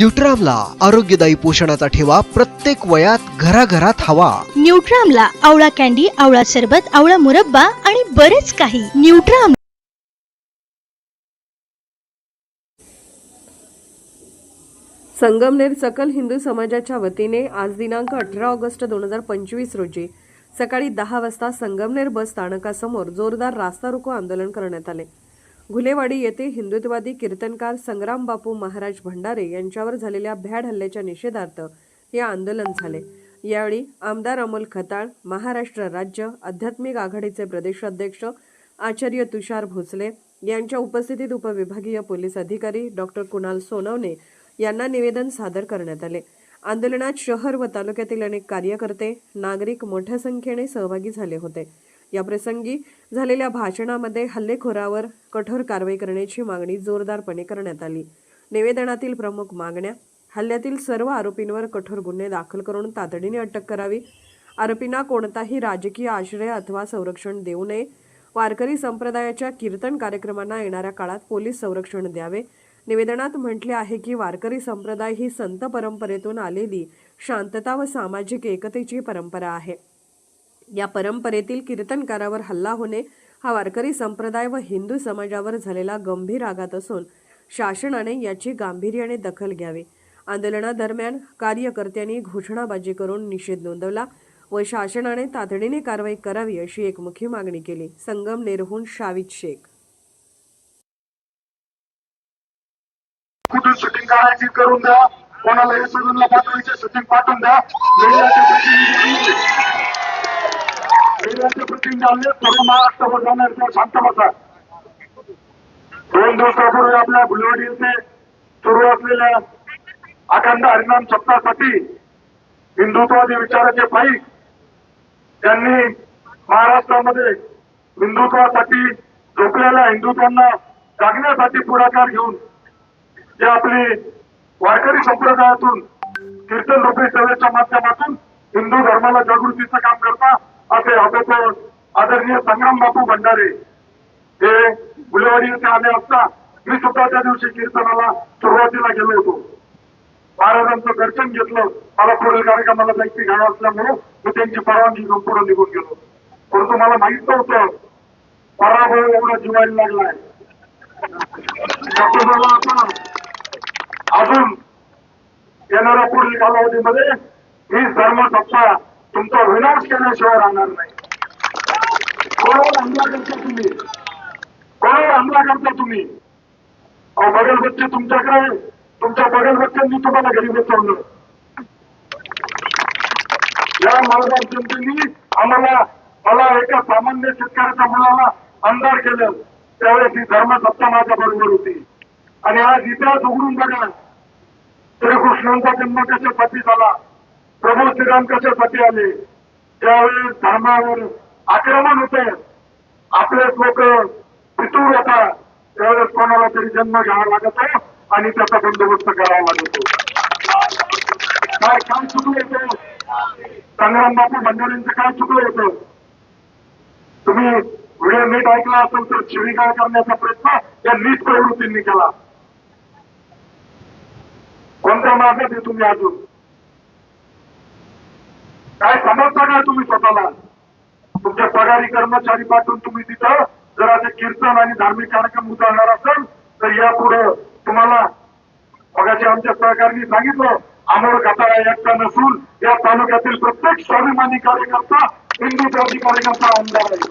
न्यूट्रामला आरोग्यदायी पोषणाचा ठेवा प्रत्येक वयात घराघरात हवा. न्यूट्रामला आवळा कॅन्डी आवळा सरबत आवळा मुरब्बा आणि बरेच काही. न्यूट्राम संगमनेर सकल हिंदू समाजाच्या वतीने आज दिनांक अठरा ऑगस्ट दोन हजार पंचवीस रोजी सकाळी दहा वाजता संगमनेर बस स्थानकासमोर जोरदार रास्ता रोको आंदोलन करण्यात आले. घुलेवाडी येथे हिंदुत्ववादी कीर्तनकार संग्राम बापू महाराज भंडारे यांच्यावर झालेल्या भ्याड हल्ल्याच्या निषेधार्थ हे आंदोलन झाले. यावेळी आमदार अमोल खताळ महाराष्ट्र राज्य आध्यात्मिक आघाडीचे प्रदेशाध्यक्ष आचार्य तुषार भोसले यांच्या उपस्थितीत उपविभागीय पोलीस अधिकारी डॉक्टर कुणाल सोनवणे यांना निवेदन सादर करण्यात आले. आंदोलनात शहर व तालुक्यातील अनेक कार्यकर्ते नागरिक मोठ्या संख्येने सहभागी झाले होते. या प्रसंगी झालेल्या भाषणामध्ये हल्लेखोरावर कठोर कारवाई करण्याची मागणी जोरदारपणे करण्यात आली. निवेदनातील प्रमुख मागण्या हल्ल्यातील सर्व आरोपींवर कठोर गुन्हे दाखल करून तातडीने अटक करावी. आरोपींना कोणताही राजकीय आश्रय अथवा संरक्षण देऊ नये. वारकरी संप्रदायाच्या कीर्तन कार्यक्रमांना येणाऱ्या काळात पोलीस संरक्षण द्यावे. निवेदनात म्हटले आहे की वारकरी संप्रदाय ही संत परंपरेतून आलेली शांतता व सामाजिक एकतेची परंपरा आहे. या परंपरेतील कीर्तनकारावर हल्ला होणे हा वारकरी संप्रदाय व हिंदू समाजावर झालेला गंभीर आघात असून शासनाने याची गांभीर्याने दखल घ्यावी. आंदोलनादरम्यान कार्यकर्त्यांनी घोषणाबाजी करून निषेध नोंदवला व शासनाने तातडीने कारवाई करावी अशी एकमुखी मागणी केली. संगमनेरहून शाविद शेख. शूटिंग करायची करून द्या. कोणाला शूटिंग पाठवून द्या. मीडियाचे प्रतिनिधी आले सर्व महाराष्ट्रावर जाणार शांत बसा. दोन दिवसापूर्वी आपल्या गुलवाडी येथे सुरू असलेल्या अखंड हरिनाम सप्तासाठी हिंदुत्ववादी विचाराचे पाईक त्यांनी महाराष्ट्रामध्ये हिंदुत्वासाठी झोपलेल्या हिंदुत्वांना जागण्यासाठी पुढाकार घेऊन जे आपली वारकरी संप्रदायातून कीर्तन रूपी सेवेच्या माध्यमातून हिंदू धर्माला जागृतीचं काम करता असे अभिप्राय आदरणीय संग्राम बापू भंडारे हे गुलेवाडी येथे आले असता मी सुद्धा त्या दिवशी कीर्तनाला सुरुवातीला गेलो होतो. महाराजांचं दर्शन घेतलं. मला पुढील कार्यक्रमाला जायची घाण असल्यामुळे मी त्यांची परवानगी घेऊन पुढे निघून गेलो. परंतु मला माहीत नव्हतं पराभव एवढा जिवायला लागलाय आता अजून येणाऱ्या पुढील कालावधीमध्ये ही धर्म सत्ता तुमचा विनाश केल्याशिवाय राहणार नाही. कोणावर हमला करता तुम्ही? कोणावर हमला करता तुम्ही? अहो बगल बच्चे तुमच्याकडे तुमच्या बगल बच्च्यांनी तुम्हाला घरी बसवलं. या मालगाव जनतेने आम्हाला मला एका सामान्य शेतकऱ्याच्या मुलाला आमदार केलं. त्यावेळेस ही धर्मसत्ता माझ्या बरोबर होती. आणि आज इतिहास उघडून बघा. श्रीकृष्णांचा जन्म कशासाठी झाला? प्रभू श्रीराम कशासाठी आले. त्यावेळेस धर्मावर आक्रमण होते. आपलेच लोक पितूर होता. त्यावेळेस कोणाला तरी जन्म घ्यावा लागतो आणि त्याचा बंदोबस्त करावा लागतो काय काय चुकलं होतं? संग्राम बापू भंडारींचं काय चुकलं होतं. तुम्ही व्हिडिओ नीट ऐकला असेल तर शिवीगाळ करण्याचा प्रयत्न या नीट प्रवृत्तींनी केला. कोणत्या मार्गात आहे तुम्ही अजून? काय समजता काय तुम्ही स्वतःला? तुमचे पगारी कर्मचारी पाठवून तुम्ही तिथं जर असे कीर्तन आणि धार्मिक कार्यक्रम उचलणार असेल तर यापुढे तुम्हाला मगाशी आमच्या सहकार्यांनी सांगितलं अमोल कथाळा एकटा नसून या तालुक्यातील प्रत्येक स्वाभिमानी कार्यकर्ता हिंदू जाती कार्यकर्ता आमदार आहे.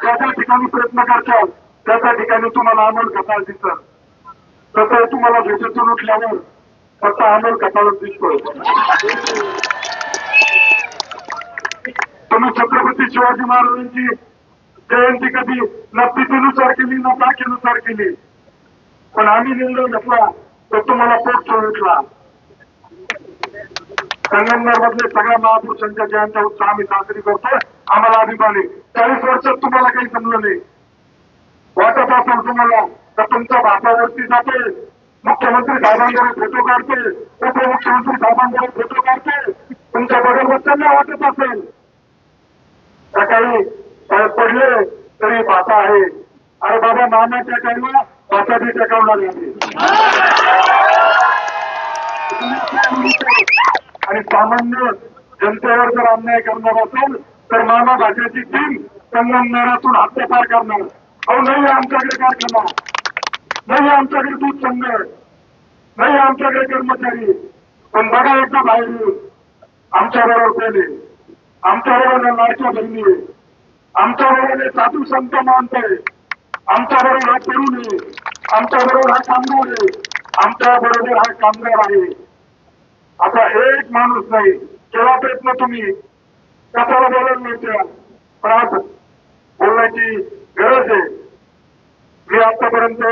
ज्या ज्या ठिकाणी प्रयत्न करतात त्या त्या ठिकाणी तुम्हाला अमोल कथाळ दिसत तसं तुम्हाला झोपेतून उठल्यावर फक्त अमोल कथाळच दिसतो तुम्ही छत्रपती शिवाजी महाराजांची जयंती कधी न तिथीनुसार केली न तारखेनुसार केली? पण आम्ही निर्णय घेतला तर तुम्हाला पोट सोडला संगमनेरमधले सगळ्या महापुरुषांच्या जयंत्या उत्सव आम्ही साजरी करतोय. आम्हाला अभिमान. चाळीस वर्षात तुम्हाला काही समजलं नाही. वाटत असेल तुम्हाला तर तुमच्या भाषावरती जाते मुख्यमंत्री साहेबांकडे फोटो काढतील उपमुख्यमंत्री साहेबांकडे फोटो काढतील तुमच्या बगल बच्चांना वाटत असेल. सकाळी पडले तरी भाषा आहे. अरे बाबा मामाच्या टाईमला भाषा बी टेकावणार नाही. आणि सामान्य जनतेवर जर अन्याय करणार असेल तर मामा भाषेची टीम संगमनेरातून हत्या पार करणार. अहो नाही आमच्याकडे कारखाना नाही आमच्याकडे दूध संघ नाही आमच्याकडे कर्मचारी पण बघा एकदा बाहेर आमच्या बरोबर पहिले आमच्या बरोबर लाडक्या बहिणी आमच्या बरोबर साधू संत मानत आहे. आमच्या बरोबर हा तरुण आहे आमच्या बरोबर हा कामगार आहे आमच्या बरोबर हा कामगार आहे. आता एक माणूस नाही. केला प्रयत्न तुम्ही. कशाला बोलायला मिळत्या पण आज बोलण्याची गरज आहे. मी आतापर्यंत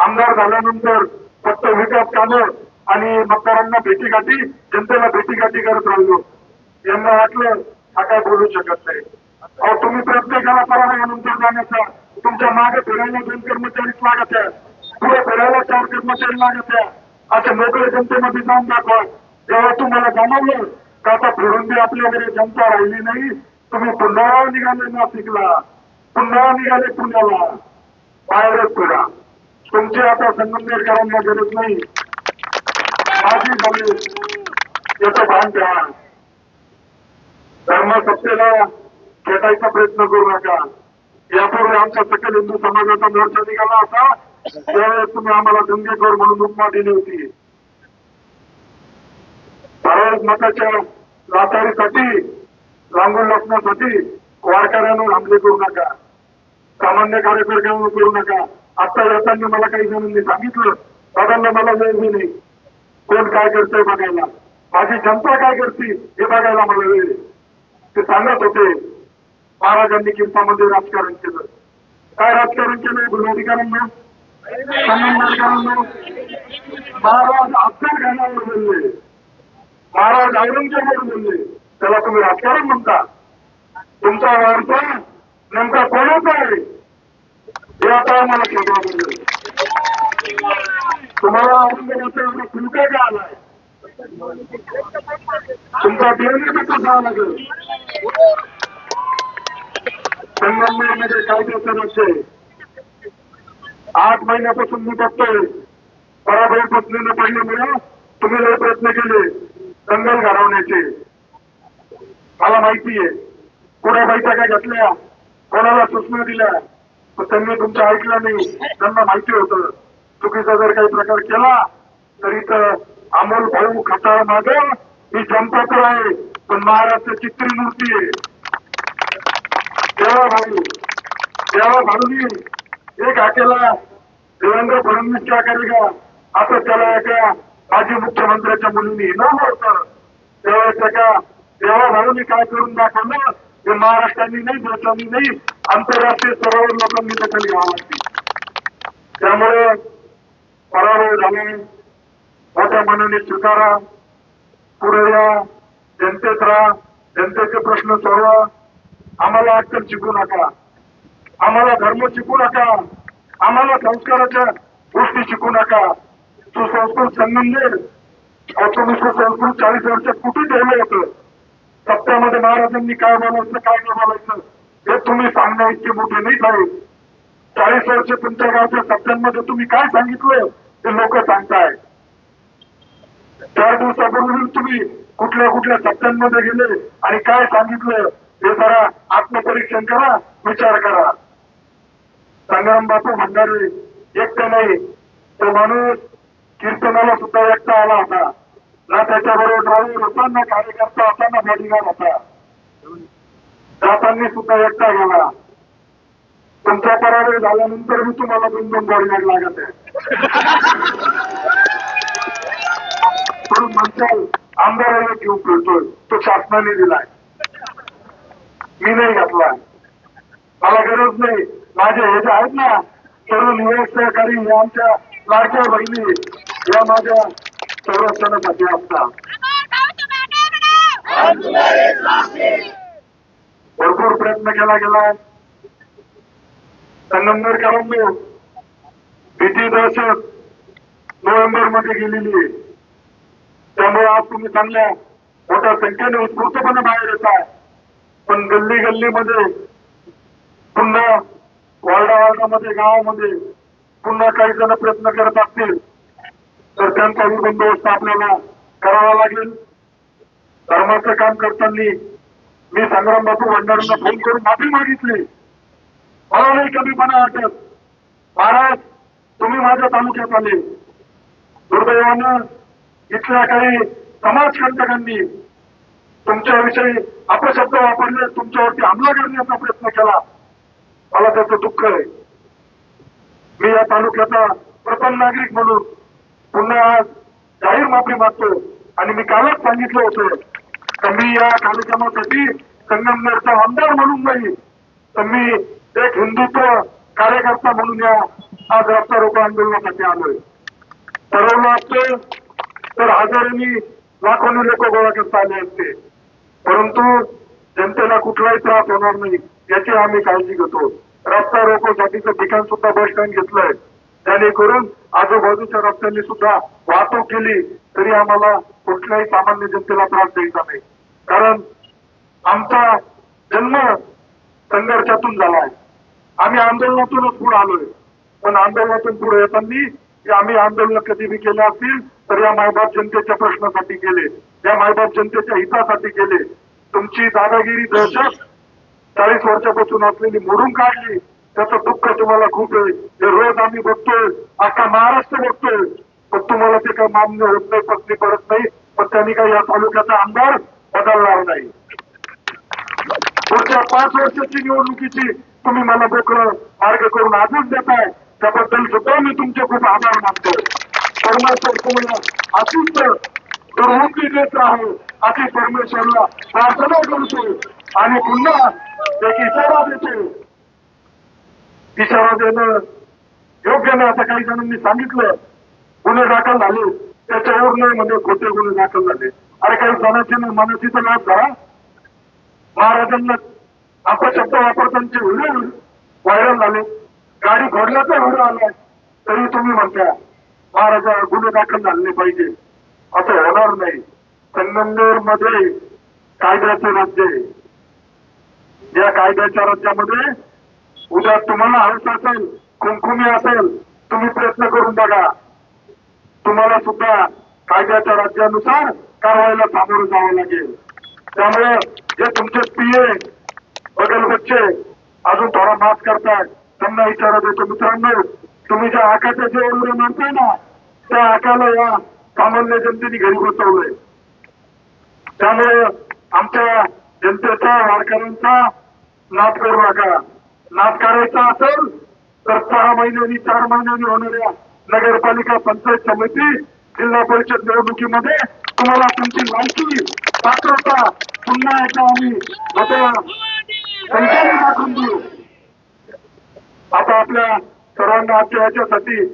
आमदार झाल्यानंतर फक्त विकास कामं आणि मतदारांना भेटीगाठी जनतेला भेटीगाठी करत राहिलो. यांना वाटलं हा काय बोलू शकत नाही. अहो तुम्ही प्रत्येकाला परवानगीनंतर जाण्याचा तुमच्या मागे फिरायला दोन कर्मचारीच लागत आहे. पुढे फिरायला चार कर्मचारी लागत आहे. आता मोकळे जनतेमध्ये जाऊन दाखवा. जेव्हा तुम्हाला जाणवलं का आता फिरून बी आपल्याकडे जनता राहिली नाही. तुम्ही पुन्हा निघाले नाशिकला. पुन्हा निघाले पुण्याला. बाहेरच फिरा. तुमची आता संगमनेरकरांना गरज नाही. माझी झाली याचं भान घ्या धर्मसत्तेला खेटायचा प्रयत्न करू नका. यापूर्वी आमच्या सकल हिंदू समाजाचा मोर्चा निघाला होता. त्यावेळेस तुम्ही आम्हाला दंगेखोर म्हणून उपमा दिली होती. भारत मताच्या लाचारीसाठी रांगून लपण्यासाठी वारकऱ्यांवर हमले करू नका. सामान्य कार्यकर्त्यांवर करू नका. आता लोकांनी मला काही जणांनी सांगितलं. दादांना मला वेळ दिली कोण काय करतंय बघायला. माझी जनता काय करते हे बघायला मला वेळ ते सांगत होते महाराजांनी किंपामध्ये राजकारण केलं. काय राजकारण केलं? गुन्हेगारांना महाराज अफजल खानावर बोलले. महाराज औरंगजेबावर बोलले. त्याला तुम्ही राजकारण म्हणता. तुमचा वारसा नेमका कोणाचा आहे? हे आता आम्हाला शोधावं तुम्हाला औरंगाबादचा फुलका का आलाय तुमचा कसा आला लागेल संगमनेरमध्ये कायद्याचं आठ महिन्यापासून मी बघतोय पराभव पत्नीनं पाहिल्यामुळे तुम्ही लय प्रयत्न केले दंगल घडवण्याचे मला माहितीये कोणा बैठका घेतल्या कोणाला सूचना दिल्या पण त्यांनी तुमचं ऐकलं नाही. त्यांना माहिती होतं. चुकीचा जर काही प्रकार केला तरी तर अमोल भाऊ खटाळ मागं. ही जनता तर आहे पण चित्र मूर्ती आहे. देवा भाऊ देवा भाऊनी एक हाकेला देवेंद्र फडणवीस क्या करेगा असं त्याला एका माजी मुख्यमंत्र्याच्या मुलीने हिनवलं होतं तेव्हा एका देवा भाऊनी काय करून दाखवलं? हे महाराष्ट्रांनी नाही देशांनी नाही आंतरराष्ट्रीय स्तरावर लोकांनी दखल घ्यावं लागते त्यामुळे पराभव झाले. मोठ्या मनाने स्वीकारा. पुढे या. जनतेत राहा. जनतेचे प्रश्न सोडवा. आम्हाला अक्कल शिकू नका. आम्हाला धर्म शिकू नका. आम्हाला संस्काराच्या गोष्टी शिकू नका. सुसंस्कृत संगमनेर अहो, तुम्ही संस्कृत चाळीस वर्ष कुठे ठेवलं होतं? सप्त्यामध्ये महाराजांनी काय बोलायचं काय नाही बोलायचं? हे तुम्ही सांगण्या इतके मोठे नाही साहेब. चाळीस वर्ष तुमच्या गावच्या सत्यांमध्ये तुम्ही काय सांगितलं? ते लोक सांगताय चार दिवसापूर्वी तुम्ही कुठल्या कुठल्या सत्यांमध्ये गेले आणि काय सांगितलं? हे जरा आत्मपरीक्षण करा विचार करा. संग्राम बापू भंडारी एकटे नाही. तो माणूस कीर्तनाला सुद्धा एकटा आला होता. ना त्याच्याबरोबर ड्रायव्हर होता ना कार्यकर्ता होता ना बॉडीगार्ड होता. जाताना सुद्धा एकटा गेला तुमचा पराभव झाल्यानंतर मी तुम्हाला दोन दोन बॉडीगार्ड लागत आहे. म्हणून म्हणताल आमदाराला घेऊन फिरतोय तो शासनाने दिलाय. मी नाही घातला. मला गरज नाही. माझे हे जे आहेत ना तरुण युवक सहकारी या आमच्या लाडक्या बहिणी या माझ्या संरक्षणासाठी असतात. भरपूर प्रयत्न केला गेला. संगमनेरकरांनी भीती दहशत नोव्हेंबरमध्ये गेलेली आहे. त्यामुळे आज तुम्ही चांगल्या मोठ्या संख्येने उत्स्फूर्तपणे बाहेर येत. आहे पण गल्ली गल्लीमध्ये पुन्हा वार्डा वार्डामध्ये गावामध्ये पुन्हा काही जण प्रयत्न करत असतील तर त्यांचाही बंदोबस्त आपल्याला करावा लागेल. धर्माचं काम करताना मी संग्राम बापू भंडारांना फोन करून माफी मागितली. मला नाही कमीपणा वाटत. महाराज तुम्ही माझ्या तालुक्यात आले. दुर्दैवानं इथल्या काही समाजकंटकांनी तुमच्याविषयी अपशब्द वापरले तुमच्यावरती हमला करण्याचा प्रयत्न केला. मला त्याचं दुःख आहे. मी या तालुक्याचा प्रथम नागरिक म्हणून पुन्हा आज जाहीर माफी मागतो. आणि मी कालच सांगितलं होतं तर मी या कार्यक्रमासाठी संगमनेरचा आमदार म्हणून नाही तर मी एक हिंदुत्व कार्यकर्ता म्हणून या आज रस्ता आंदोलनासाठी आलोय. ठरवलं असतं तर हजारांनी लाखोनी लोक गोळा करता आले असते. परंतु जनतेला कुठलाही त्रास होणार नाही याची आम्ही काळजी घेतो. रस्ता रोकोसाठीचं ठिकाण सुद्धा बस स्टँड घेतलंय. जेणेकरून आजूबाजूच्या रस्त्यांनी सुद्धा वाहतूक केली तरी आम्हाला कुठल्याही सामान्य जनतेला त्रास द्यायचा नाही. कारण आमचा जन्म संघर्षातून झालाय आम्ही आंदोलनातूनच पुढे आलोय. पण आंदोलनातून पुढे येताना की आम्ही आंदोलन कधी बी केले असतील तर या मायबाप जनतेच्या प्रश्नासाठी केले या मायबाप जनतेच्या हितासाठी केले. तुमची दादागिरी दहशत चाळीस वर्षापासून असलेली मोडून काढली त्याचं दुःख तुम्हाला खूप आहे. हे रोज आम्ही बघतोय. अख्खा महाराष्ट्र बघतोय. पण तुम्हाला ते काही मान्य होत नाही पत्नी पडत नाही. पण त्यांनी काही या तालुक्याचा आमदार बदलणार नाही. पुढच्या पाच वर्षाची निवडणुकीची तुम्ही मला मोकळं मार्ग करून आदेश देताय. त्याबद्दल सुद्धा मी तुमचे खूप आभार मानतो. परमेश्वर तुम्हाला अशीच दुर्मुक्ती देत राहू अशी परमेश्वरला प्रार्थना करतो. आणि पुन्हा एक इशारा देतो. इशारा देणं योग्य नाही असं काही जणांनी सांगितलं गुन्हे दाखल झाले त्याच्यावर नाही म्हणजे खोटे गुन्हे दाखल झाले. अरे काही जणांची मनाची तर लाभ झाला महाराजांना अपशब्द वापरताना व्हिडिओ व्हायरल झाले. गाडी घोडल्याचा व्हिडिओ आलाय तरी तुम्ही म्हणता महाराजा गुन्हे दाखल झाले पाहिजे. असं होणार नाही. संगमनेरमध्ये कायद्याचे राज्य आहे. या कायद्याच्या राज्यामध्ये उद्या तुम्हाला हौस असेल कुंकुमी असेल तुम्ही प्रयत्न करून बघा. तुम्हाला सुद्धा कायद्याच्या राज्यानुसार कारवाईला सामोरं जावं लागेल. त्यामुळे जे तुमचे पीए बगल बच्चे अजून थोडा माफ करतात त्यांना इशारा देतो. मित्रांनो तुम्ही ज्या आकाच्या जेवढे मानताय ना त्या आकाला या सामान्य जनतेने घरी बसवलंय. त्यामुळे आमच्या जनतेचा वारकऱ्यांचा नाद करू नका. लाभ करायचा असेल तर सहा महिन्यांनी चार महिन्यांनी होणाऱ्या नगरपालिका पंचायत समिती जिल्हा परिषद निवडणुकीमध्ये तुम्हाला तुमची माहिती पात्रता पुन्हा एकदा आम्ही संख्येने दाखवून देऊ. आता आपल्या सर्वांना आजच्या याच्यासाठी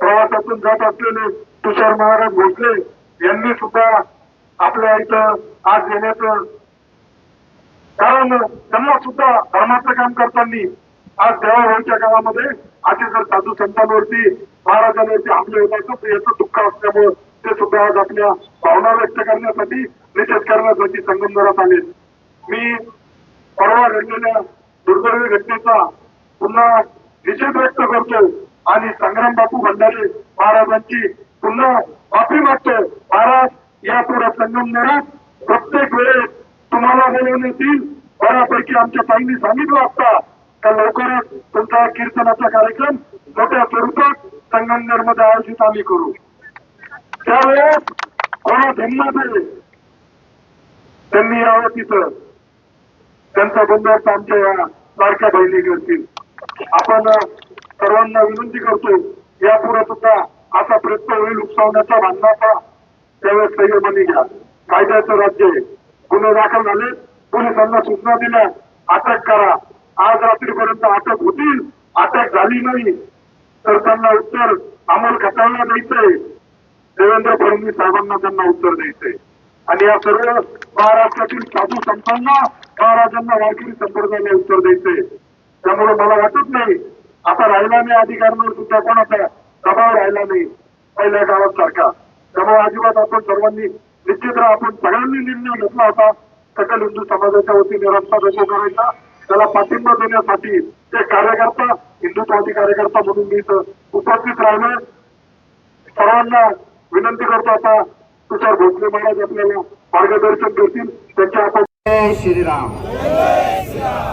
प्रवासातून जात असलेले तुषार महाराज भोसले यांनी सुद्धा आपल्या इथं आज येण्याचं कारण त्यांना सुद्धा धर्माचं काम करताना आज देवाभाऊच्या काळामध्ये असे जर साधू संतांवरती महाराजांवरती हमले होतात याचं दुःख असल्यामुळं ते सुद्धा आज आपल्या भावना व्यक्त करण्यासाठी निषेध करण्यासाठी संगमनेरात आले मी परवा घडलेल्या दुर्दैवी घटनेचा पुन्हा निषेध व्यक्त करतो आणि संग्राम बापू भंडारे महाराजांची पुन्हा माफी मागतो. महाराज यापुढे संगमनेरात प्रत्येक वेळेस तुम्हाला बोलवून येतील बऱ्यापैकी आमच्या ताईंनी सांगितलं असता तर लवकरच तुमचा कीर्तनाचा कार्यक्रम मोठ्या स्वरूपात संगमनेरमध्ये आयोजित आम्ही करू. त्यावेळेस कोणा धन्यवाद त्यांनी यावं तिथं त्यांचा बंदोबस्त आमच्या या लाडक्या बहिणी करतील. आपण सर्वांना विनंती करतो यापुढे सुद्धा असा प्रयत्न होईल उकसावण्याचा भांडणाचा त्यावेळेस संयमाने घ्या. कायद्याचं राज्य आहे. गुन्हे दाखल झाले. पोलिसांना सूचना दिल्या. अटक करा. आज रात्रीपर्यंत अटक होतील. अटक झाली नाही. तर त्यांना उत्तर अमोल खताळला द्यायचंय. देवेंद्र फडणवीस साहेबांना त्यांना उत्तर द्यायचंय. आणि या सर्व महाराष्ट्रातील साधू संतांना महाराजांना वारकरी संप्रदायाला उत्तर द्यायचंय. त्यामुळे मला वाटत नाही आता राहिला नाही अधिकाऱ्यांवर सुद्धा कोणाचा दबाव राहिला नाही. पहिल्या काळात सारखा. त्यामुळे अजिबात आपण सर्वांनी निश्चित आपण सगळ्यांनी निर्णय घेतला होता. सकल हिंदू समाजाच्या वतीने रस्ता रोको करायचा त्याला पाठिंबा देण्यासाठी ते कार्यकर्ता हिंदुत्वादी कार्यकर्ता म्हणून मी इथं उपस्थित राहिलोय सर्वांना विनंती करतो आता तुषार भोसले महाराज आपल्याला मार्गदर्शन करतील. त्यांच्या आपण जय श्रीराम.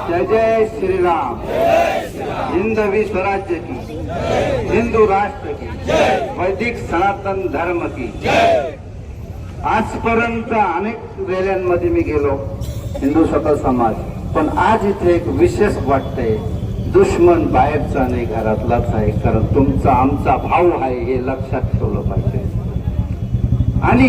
जय जय श्रीराम. हिंद विश्व राज्य की हिंदू राष्ट्र की वैदिक सनातन धर्म की आजपर्यंत अनेक रॅल्यांमध्ये मी गेलो हिंदू स्वतः समाज. पण आज इथे एक विशेष वाटतंय दुश्मन बाहेरचा नाही घरातलाच आहे कारण तुमचा आमचा भाऊ आहे हे लक्षात ठेवलं पाहिजे. आणि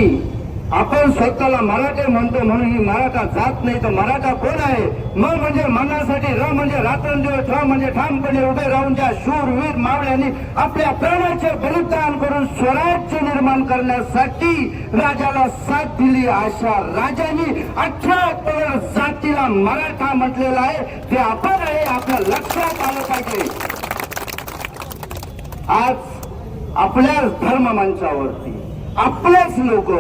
आपण स्वतःला मराठे म्हणतो म्हणून ही मराठा जात नाही तर मराठा कोण आहे? म म्हणजे मनासाठी र म्हणजे रात्रंदिवस ठ म्हणजे ठामपणे उभे राहून त्या शूरवीर मावळ्यांनी आपल्या प्राणाचे बलिदान करून स्वराज्य निर्माण करण्यासाठी राजाला साथ दिली. अशा राजांनी अठरा पगड जातीला मराठा म्हटलेला आहे. ते आपण आहे आपल्या लक्षात आलं पाहिजे. आज आपल्याच धर्म मंचावरती आपलेच लोक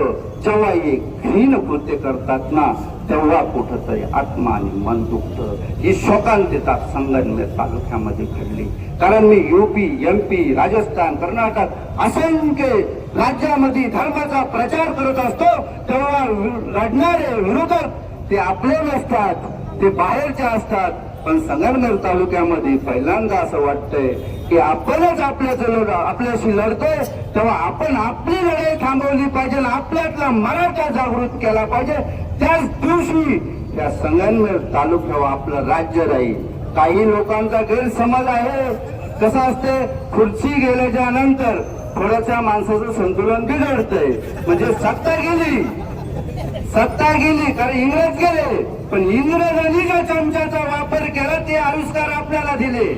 जेव्हा हे घृण कृत्य करतात ना तेव्हा कुठंतरी आत्मा आणि मन दुखत. ही शोकांतिता संगमनेर तालुक्यामध्ये घडली. कारण मी युपी एमपी राजस्थान कर्नाटक असंख्य राज्यामध्ये धर्माचा प्रचार करत असतो तेव्हा लढणारे विरोधक ते आपले नसतात ते बाहेरचे असतात. पण संगमनेर तालुक्यामध्ये पहिल्यांदा असं वाटतंय की आपणच आपल्या जवळ आपल्याशी लढतोय तेव्हा आपण आपली लढाई थांबवली पाहिजे आणि आपल्यातला मराठा जागृत केला पाहिजे. त्याच दिवशी त्या संगमनेर तालुक्यावर आपलं राज्य राहील. काही लोकांचा गैरसमज आहे. कसं असते? खुर्ची गेल्याच्यानंतर थोड्याशा माणसाचं संतुलन बिघडतंय. म्हणजे सत्ता गेली. सत्ता गेली कारण इंग्रज गेले पण इंग्रजांनी ज्या चमच्याचा वापर केला ते आविष्कार आपल्याला दिले.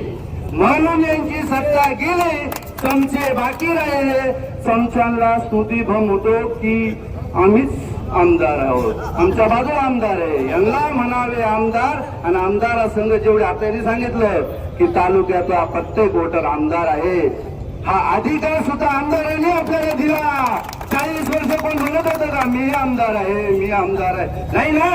म्हणून यांची सत्ता गेली चमचे बाकी राहिले. चमच्यांना स्तुतीभम होतो की आम्हीच आमदार आहोत. आमच्या बाजू आमदार आहे. यांना म्हणावे आमदार आणि आमदार संघ जेवढे आपल्याने सांगितलं की तालुक्याचा प्रत्येक वोटर आमदार आहे हा अधिकार सुद्धा आमदारांनी आपल्याला दिला. चाळीस वर्ष कोण म्हणत होतं का? मी आमदार आहे मी आमदार आहे. नाही ना?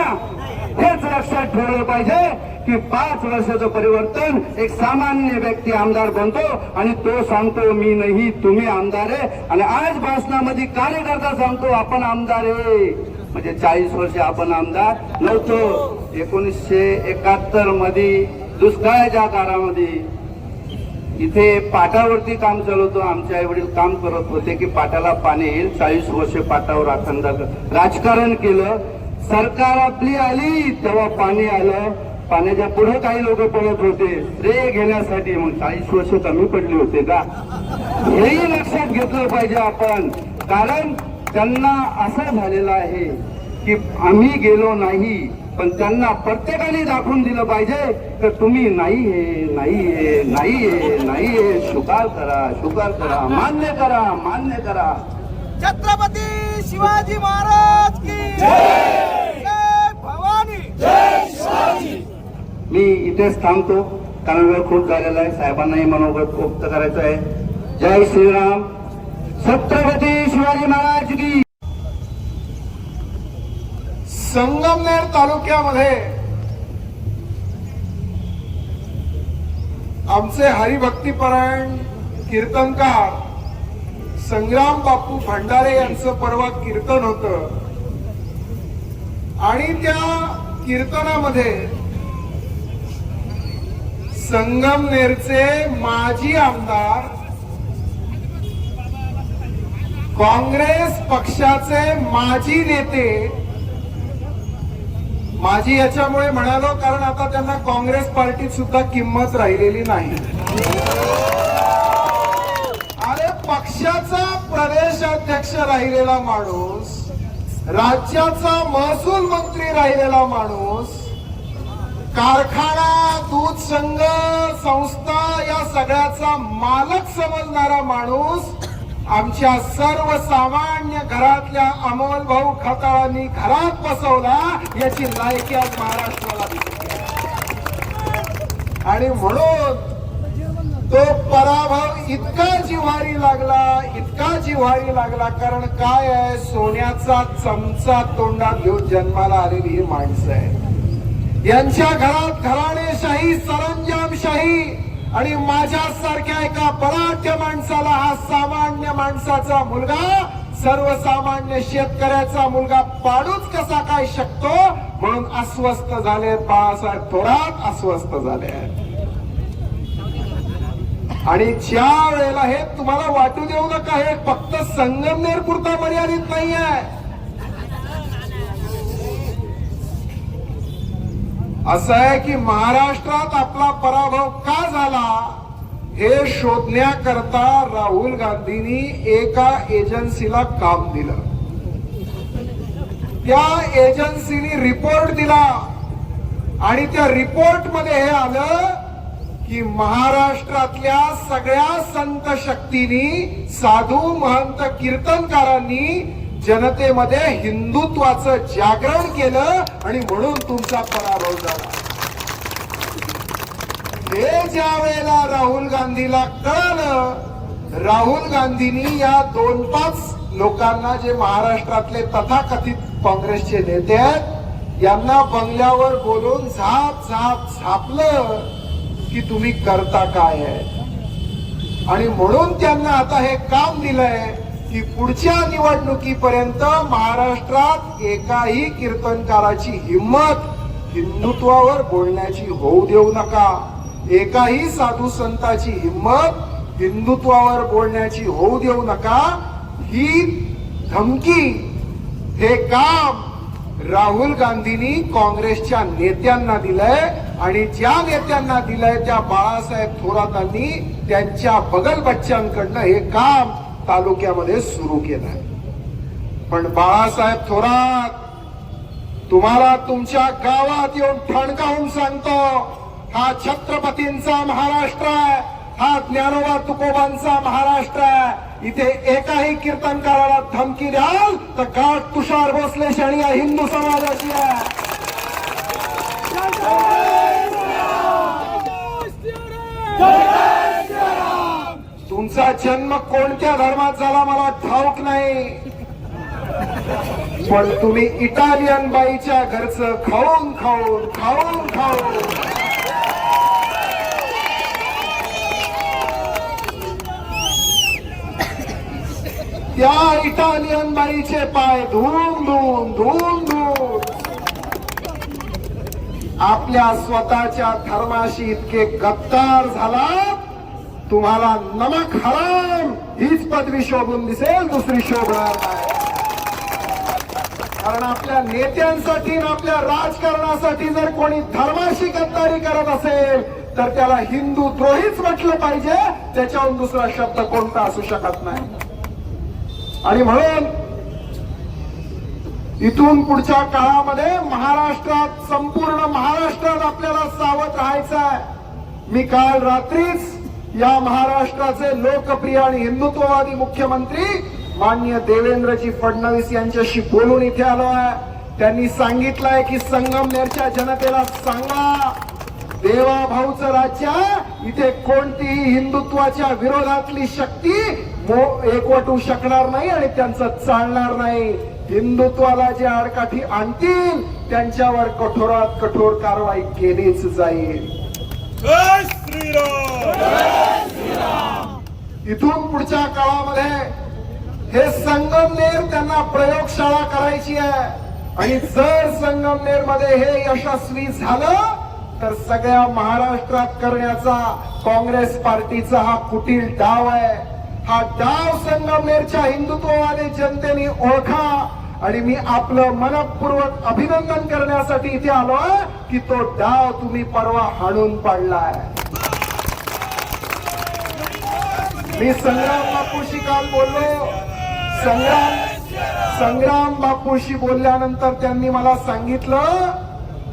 हेच लक्षात ठेवलं पाहिजे की पाच वर्षाचं परिवर्तन एक सामान्य व्यक्ती आमदार बनतो आणि तो सांगतो मी नाही तुम्ही आमदार आहे. आणि आज भाषणामध्ये कार्यकर्ता सांगतो आपण आमदार आहे. म्हणजे चाळीस वर्ष आपण आमदार नव्हतो. एकोणीसशे एकाहत्तरमध्ये दुष्काळाच्या काळामध्ये इथे पाटावरती काम चालू होतं आमचे आई वडील काम करत होते की पाटाला पाणी येईल चाळीस वर्ष पाटावर अखंड राजकारण केलं. सरकार आपली आली तेव्हा पाणी आलं. पाण्याच्या पुढे काही लोक पडत होते. श्रेय घेण्यासाठी मग चाळीस वर्ष कमी पडले होते का? हेही लक्षात घेतलं पाहिजे आपण. कारण त्यांना असं झालेलं आहे की आम्ही गेलो नाही पण त्यांना प्रत्येकाने दाखवून दिलं पाहिजे तर तुम्ही नाही हे नाही हे नाही हे नाही हे स्वीकार करा स्वीकार करा. मान्य करा मान्य करा. छत्रपती शिवाजी महाराज की जय! भवानी! मी इथेच थांबतो. कारण वेळ खूप झालेला आहे. साहेबांनाही मनोगत व्यक्त करायचं आहे. जय श्रीराम. छत्रपती शिवाजी महाराज की संगमनेर तालुक्यामध्ये आमचे हरिभक्तीपरायण कीर्तनकार संग्राम बापू भंडारे यांचं परवा कीर्तन होत. आणि त्या कीर्तनामध्ये संगमनेरचे माजी आमदार काँग्रेस पक्षाचे माजी नेते माझी याच्यामुळे म्हणालो कारण आता त्यांना काँग्रेस पार्टीत सुद्धा किंमत राहिलेली नाही. अरे पक्षाचा प्रदेशाध्यक्ष राहिलेला माणूस राज्याचा महसूल मंत्री राहिलेला माणूस कारखाना दूध संघ संस्था या सगळ्याचा मालक समजणारा माणूस आमच्या सर्वसामान्य घरातल्या अमोल भाऊ खताळांनी घरात बसवला याची लायकी आज महाराष्ट्राला दिसते. आणि म्हणून तो पराभव इतका जिव्हारी लागला इतका जिव्हारी लागला कारण काय आहे सोन्याचा चमचा तोंडात घेऊन जन्माला आलेली ही माणसं आहे यांच्या घरात घराणेशाही सरंजामशाही आणि माझ्यासारख्या एका बलाढ्य माणसाला हा सामान्य माणसाचा मुलगा सर्वसामान्य शेतकऱ्याचा मुलगा पाडूच कसा काय शकतो? म्हणून अस्वस्थ झाले बाळासाहेब थोरात अस्वस्थ झाले. आणि ज्या वेळेला हे तुम्हाला वाटू देऊ नका हे फक्त संगमनेर पुरता मर्यादित नाही आहे असं आहे की महाराष्ट्रात आपला पराभव हे शोधण्याकरता राहुल गांधींनी एका एजन्सीला काम दिलं. त्या एजन्सीनी रिपोर्ट दिला. आणि त्या रिपोर्टमध्ये हे आलं की महाराष्ट्रातल्या सगळ्या संत शक्तींनी साधू महंत कीर्तनकारांनी जनतेमध्ये हिंदुत्वाचं जागरण केलं आणि म्हणून तुमचा पराभव झाला. हे ज्या वेळेला राहुल गांधीला कळलं राहुल गांधींनी या दोन पाच लोकांना जे महाराष्ट्रातले तथाकथित काँग्रेसचे नेते आहेत यांना बंगल्यावर बोलून झाप झाप झापलं की तुम्ही करता काय आहे? आणि म्हणून त्यांना आता हे काम दिलंय की पुढच्या निवडणुकीपर्यंत महाराष्ट्रात एकाही कीर्तनकाराची हिंमत हिंदुत्वावर बोलण्याची होऊ देऊ नका. एकाही साधू संताची हिंमत हिंदुत्वावर बोलण्याची होऊ देऊ नका. ही धमकी हे काम राहुल गांधींनी काँग्रेसच्या नेत्यांना दिलंय आणि ज्या नेत्यांना दिलंय त्या बाळासाहेब थोरातांनी त्यांच्या बगल बच्च्यांकडनं हे काम तालुक्यामध्ये सुरू केलंय. पण बाळासाहेब थोरात तुम्हाला तुमच्या गावात येऊन ठणकावून सांगतो हा छत्रपतींचा महाराष्ट्र आहे हा ज्ञानोबा तुकोबांचा महाराष्ट्र आहे. इथे एकाही कीर्तनकाराला धमकी द्याल तर गाठ तुषार भोसले आणि या हिंदू समाजाची आहे. तुमचा जन्म कोणत्या धर्मात झाला मला ठाऊक नाही. पण तुम्ही इटालियन बाईच्या घरचं खाऊन खाऊन खाऊन खाऊन. त्या इटालियन बाईचे पाय धुवून धुवून धुवून धुवून आपल्या स्वतःच्या धर्माशी इतके गद्दार झाला तुम्हाला नमक हराम. हीच पदवी शोभून दिसेल दुसरी शोभणार नाही. कारण आपल्या नेत्यांसाठी आपल्या राजकारणासाठी जर कोणी धर्माशी गद्दारी करत असेल तर त्याला हिंदू द्रोहीच म्हटलं पाहिजे त्याच्याहून दुसरा शब्द कोणता असू शकत नाही. आणि म्हणून इथून पुढच्या काळामध्ये महाराष्ट्रात संपूर्ण महाराष्ट्रात आपल्याला सावध राहायचं आहे. मी काल रात्रीच या महाराष्ट्राचे लोकप्रिय आणि हिंदुत्ववादी मुख्यमंत्री माननीय देवेंद्रजी फडणवीस यांच्याशी बोलून इथे आलो आहे. त्यांनी सांगितलंय की संगमनेरच्या जनतेला सांगा देवा भाऊचं राज्य इथे कोणतीही हिंदुत्वाच्या विरोधातली शक्ती एकवटू शकणार नाही आणि त्यांचं चालणार नाही. हिंदुत्वाला जे आडकाठी आणतील. त्यांच्यावर कठोरात कठोर कारवाई केलीच जाईल. इथून पुढच्या काळामध्ये हे संगमनेर त्यांना प्रयोगशाळा करायची आहे. आणि जर संगमनेरमध्ये हे यशस्वी झालं तर सगळ्या महाराष्ट्रात करण्याचा काँग्रेस पार्टीचा हा कुटील डाव आहे. हा डाव संगमनेरच्या हिंदुत्ववादी जनतेने ओळखा आणि मी आपलं मनपूर्वक अभिनंदन करण्यासाठी इथे आलो की तो डाव तुम्ही परवा हाणून पाडलाय. मी संग्राम बापूशी काल बोललो. संग्राम संग्राम बापूशी बोलल्यानंतर त्यांनी मला सांगितलं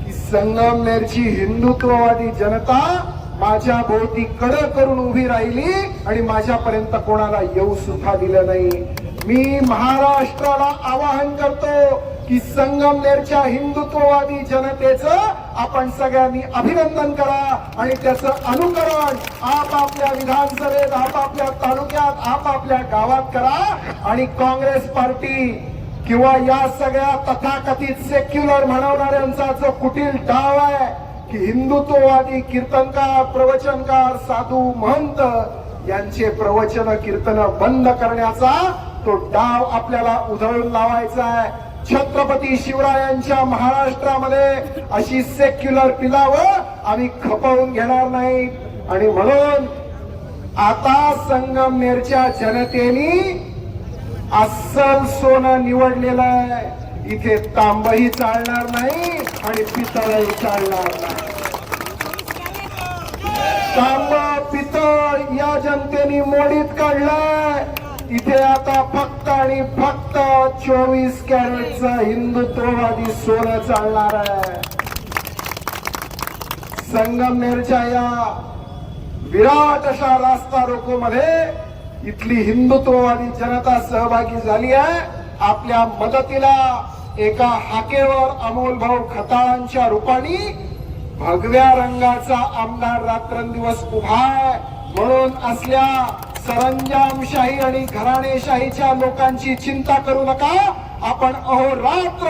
की संगमनेरची हिंदुत्ववादी जनता माझ्या भोवती कड करून उभी राहिली आणि माझ्यापर्यंत कोणाला येऊ सुद्धा दिलं नाही. मी महाराष्ट्राला आवाहन करतो की संगमनेरच्या हिंदुत्ववादी जनतेचं आपण सगळ्यांनी अभिनंदन करा आणि त्याचं अनुकरण आपापल्या विधानसभेत आपापल्या तालुक्यात आपापल्या गावात करा. आणि काँग्रेस पार्टी किंवा या सगळ्या तथाकथित सेक्युलर म्हणवणाऱ्यांचा जो कुटील डाव आहे की हिंदुत्ववादी कीर्तनकार प्रवचनकार साधू महंत यांचे प्रवचन कीर्तन बंद करण्याचा तो डाव आपल्याला उधळून लावायचा आहे. छत्रपती शिवरायांच्या महाराष्ट्रामध्ये अशी सेक्युलर पिलावं आम्ही खपवून घेणार नाही. आणि म्हणून आता संगमनेरच्या जनतेने अस्सल सोनं निवडलेलं आहे. इथे तांबही चालणार नाही आणि पितळही चालणार नाही. तांब पितळ या जनतेने मोडीत काढलाय. इथे आता फक्त आणि फक्त चोवीस कॅरेटचा हिंदुत्ववादी सोनं चालणार आहे. संगमनेरच्या या विराट अशा रास्ता रोको मध्ये इथली हिंदुत्ववादी जनता सहभागी झाली आहे. आपल्या मदतीला एका हाकेवर अमोल भाऊ खताळांच्या रूपाने भगव्या रंगाचा आमदार रात्रंदिवस उभा म्हणून असल्या सरंजामशाही आणि घराणेशाहीच्या लोकांची चिंता करू नका. आपण अहोरात्र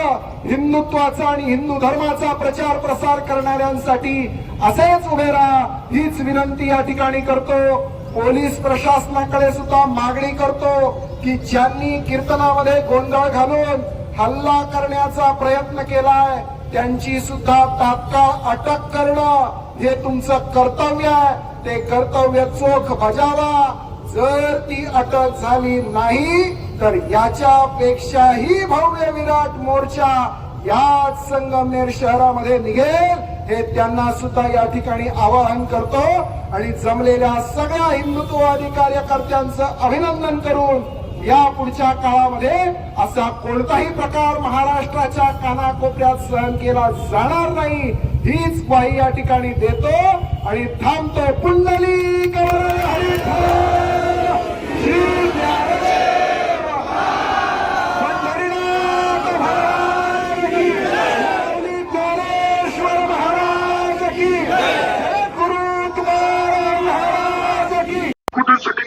हिंदुत्वाचा आणि हिंदू धर्माचा प्रचार प्रसार करणाऱ्यांसाठी असेच उभे राहा. हीच विनंती या ठिकाणी करतो. पोलीस प्रशासनाकडे सुद्धा मागणी करतो की ज्यांनी कीर्तनामध्ये गोंधळ घालून हल्ला करण्याचा प्रयत्न केलाय त्यांची सुद्धा तात्काळ अटक करणं हे तुमचं कर्तव्य आहे. ते कर्तव्य चोख बजावा. जर ती अटक झाली नाही तर याच्यापेक्षाही भव्य विराट मोर्चा याच संगमनेर शहरामध्ये निघेल हे त्यांना सुद्धा या ठिकाणी आवाहन करतो. आणि जमलेल्या सगळ्या हिंदुत्ववादी कार्यकर्त्यांचं अभिनंदन करून या पुढच्या काळामध्ये असा कोणताही प्रकार महाराष्ट्राच्या कानाकोपऱ्यात सहन केला जाणार नाही. हीच ग्वाही या ठिकाणी देतो आणि थांबतो पुंडली